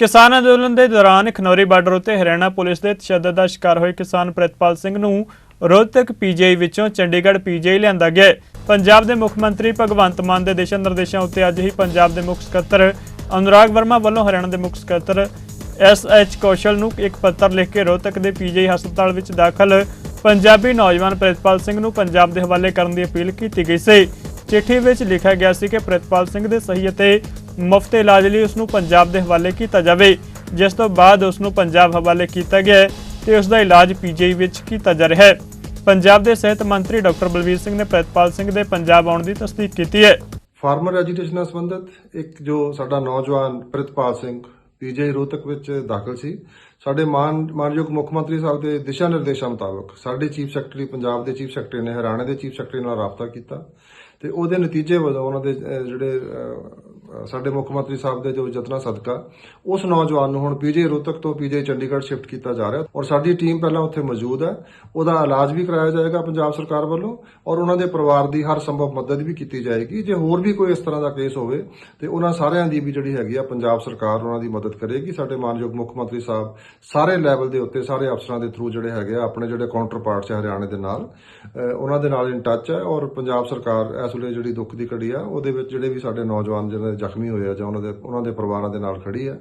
ਕਿਸਾਨ ਅੰਦੋਲਨ ਦੇ ਦੌਰਾਨ ਖਨੌਰੀ ਬਾਰਡਰ ਉੱਤੇ ਹਰਿਆਣਾ ਪੁਲਿਸ ਦੇ ਤਸ਼ੱਦਦ ਦਾ ਸ਼ਿਕਾਰ ਹੋਏ ਕਿਸਾਨ ਪ੍ਰਿਤਪਾਲ ਸਿੰਘ ਨੂੰ ਰੋਹਤਕ ਪੀਜੀਆਈ ਵਿੱਚੋਂ ਚੰਡੀਗੜ੍ਹ ਪੀਜੀਆਈ ਲਿਆਂਦਾ ਗਿਆ ਪੰਜਾਬ ਦੇ ਮੁੱਖ ਮੰਤਰੀ ਭਗਵੰਤ ਮਾਨ ਦੇ ਦਿਸ਼ਾ ਨਿਰਦੇਸ਼ਾਂ ਉੱਤੇ ਅੱਜ ਹੀ ਪੰਜਾਬ ਦੇ ਮੁੱਖ ਸਕੱਤਰ ਅਨੁਰਾਗ ਵਰਮਾ ਵੱਲੋਂ ਹਰਿਆਣਾ ਦੇ ਮੁੱਖ ਸਕੱਤਰ ਐਸ ਐਚ ਕੌਸ਼ਲ ਨੂੰ ਇੱਕ ਪੱਤਰ ਲਿਖ ਕੇ ਰੋਹਤਕ ਦੇ ਪੀਜੀਆਈ ਹਸਪਤਾਲ ਵਿੱਚ ਦਾਖਲ ਪੰਜਾਬੀ ਨੌਜਵਾਨ ਪ੍ਰਿਤਪਾਲ ਸਿੰਘ ਨੂੰ ਪੰਜਾਬ ਦੇ ਹਵਾਲੇ ਕਰਨ ਦੀ ਅਪੀਲ ਕੀਤੀ ਗਈ ਸੀ। ਚਿੱਠੀ ਵਿੱਚ ਲਿਖਿਆ ਗਿਆ ਸੀ ਕਿ ਪ੍ਰਿਤਪਾਲ ਸਿੰਘ ਦੇ ਸਹੀ ਅਤੇ ਮੁਫਤ ਇਲਾਜ ਲਈ ਉਸ ਨੂੰ ਪੰਜਾਬ ਦੇ ਹਵਾਲੇ ਕੀਤਾ ਜਾਵੇ, ਜਿਸ ਤੋਂ ਬਾਅਦ ਉਸ ਨੂੰ ਪੰਜਾਬ ਹਵਾਲੇ ਕੀਤਾ ਗਿਆ ਹੈ ਤੇ ਉਸ ਦਾ ਇਲਾਜ ਪੀਜੀਆਈ ਵਿੱਚ ਕੀਤਾ ਜਾ ਰਿਹਾ ਹੈ। ਪੰਜਾਬ ਦੇ ਸਿਹਤ ਮੰਤਰੀ ਡਾਕਟਰ ਬਲਵੀਰ ਸਿੰਘ ਨੇ ਪ੍ਰਿਤਪਾਲ ਸਿੰਘ ਦੇ ਪੰਜਾਬ ਆਉਣ ਦੀ ਤਸਦੀਕ ਕੀਤੀ ਹੈ। ਫਾਰਮਰ ਐਜੂਕੇਸ਼ਨ ਨਾਲ ਸੰਬੰਧਿਤ ਇੱਕ ਜੋ ਸਾਡਾ ਨੌਜਵਾਨ ਪ੍ਰਿਤਪਾਲ ਸਿੰਘ ਪੀਜੀ ਰੋਹਤਕ ਵਿੱਚ ਦਾਖਲ ਸੀ, ਸਾਡੇ ਮਾਨ, ਮਾਨਯੋਗ ਮੁੱਖ ਮੰਤਰੀ ਸਾਹਿਬ ਦੇ ਦਿਸ਼ਾ ਨਿਰਦੇਸ਼ਾਂ ਮੁਤਾਬਕ ਸਾਡੇ ਚੀਫ ਸੈਕਟਰੀ ਪੰਜਾਬ ਦੇ ਚੀਫ ਸੈਕਟਰੀ ਨੇ, ਹਰਿਆਣਾ ਦੇ ਚੀਫ ਸੈਕਟਰੀ ਨਾਲ ਰਾਬਤਾ ਕੀਤਾ ਤੇ ਉਹਦੇ ਨਤੀਜੇ ਵਜੋਂ ਉਹਨਾਂ ਦੇ ਜਿਹੜੇ ਸਾਡੇ ਮੁੱਖ ਮੰਤਰੀ ਸਾਹਿਬ ਦੇ ਜੋ ਯਤਨਾਂ ਸਦਕਾ, ਉਸ ਨੌਜਵਾਨ ਨੂੰ ਹੁਣ ਪੀਜੀ ਰੋਹਤਕ ਤੋਂ ਪੀਜੀ ਚੰਡੀਗੜ੍ਹ ਸ਼ਿਫਟ ਕੀਤਾ ਜਾ ਰਿਹਾ ਔਰ ਸਾਡੀ ਟੀਮ ਪਹਿਲਾਂ ਉੱਥੇ ਮੌਜੂਦ ਹੈ। ਉਹਦਾ ਇਲਾਜ ਵੀ ਕਰਾਇਆ ਜਾਏਗਾ ਪੰਜਾਬ ਸਰਕਾਰ ਵੱਲੋਂ ਔਰ ਉਹਨਾਂ ਦੇ ਪਰਿਵਾਰ ਦੀ ਹਰ ਸੰਭਵ ਮਦਦ ਵੀ ਕੀਤੀ ਜਾਏਗੀ। ਜੇ ਹੋਰ ਵੀ ਕੋਈ ਇਸ ਤਰ੍ਹਾਂ ਦਾ ਕੇਸ ਹੋਵੇ, ਤੇ ਉਹਨਾਂ ਸਾਰਿਆਂ ਦੀ ਵੀ ਜਿਹੜੀ ਹੈਗੀ ਆ ਪੰਜਾਬ ਸਰਕਾਰ ਉਹਨਾਂ ਦੀ ਮਦਦ ਕਰੇਗੀ। ਸਾਡੇ ਮਾਨਯੋਗ ਮੁੱਖ ਮੰਤਰੀ ਸਾਹਿਬ ਸਾਰੇ ਲੈਵਲ ਦੇ ਉੱਤੇ, ਸਾਰੇ ਅਫਸਰਾਂ ਦੇ ਥਰੂ ਜਿਹੜੇ ਹੈਗੇ ਆ, ਆਪਣੇ ਜਿਹੜੇ ਕਾਊਂਟਰ ਪਾਰਟਸ ਹੈ ਹਰਿਆਣੇ ਦੇ ਨਾਲ ਉਹਨਾਂ ਦੇ ਨਾਲ ਇਨ ਟੱਚ ਹੈ ਔਰ ਪੰਜਾਬ ਸਰਕਾਰ ਇਸ ਵੇਲੇ ਜਿਹੜੀ ਦੁੱਖ ਦੀ ਘੜੀ ਆ, ਉਹਦੇ ਵਿੱਚ ਜਿਹੜੇ ਵੀ ਸਾਡੇ ਨੌਜਵਾਨ ਜਿਹੜੇ ਜ਼ਖਮੀ ਹੋਏ ਆ ਜਾਂ ਉਹਨਾਂ ਦੇ ਉਹਨਾਂ ਦੇ ਪਰਿਵਾਰਾਂ ਦੇ ਨਾਲ ਖੜ੍ਹੀ ਹੈ